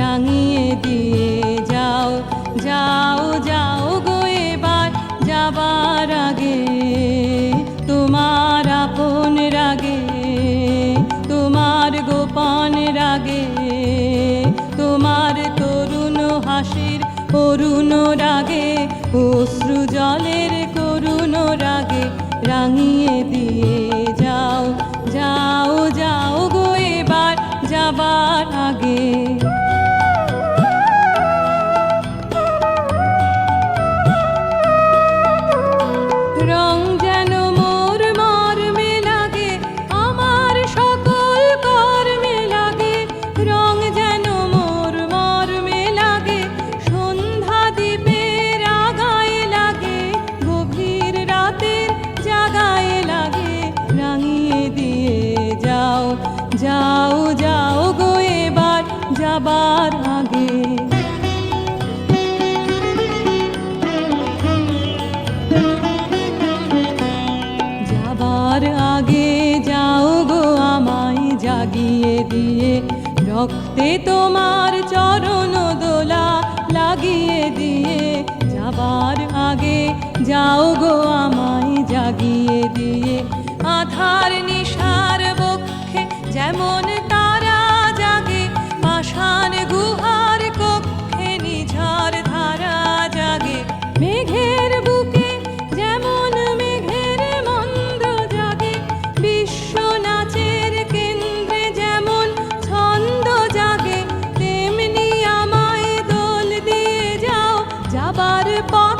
রাঙিয়ে দিয়ে যাও যাও যাও গো এবার যাবার আগে। তোমার আপন রাগে, তোমার গোপন রাগে, তোমার তরুণ হাসির করুণ রাগে, অশ্রু জলের করুণ রাগে রাঙিয়ে দিয়ে যাও যাও গো এবার যাবার আগে। যাবার আগে যাও গো আমায় জাগিয়ে দিয়ে। রক্তে তোমার চরণ দোলা লাগিয়ে দিয়ে। যাবার আগে যাও গো আমায় জাগিয়ে দিয়ে। আধার যেমন তারা জাগে, পাষাণ গুহার কক্ষে নিঝড় ধারা জাগে। মেঘের বুকে যেমন মেঘের মন্দ জাগে, বিশ্ব নাচের কেন্দ্রে যেমন ছন্দ জাগে, তেমনি আমায় দোল দিয়ে যাও, যাবার পর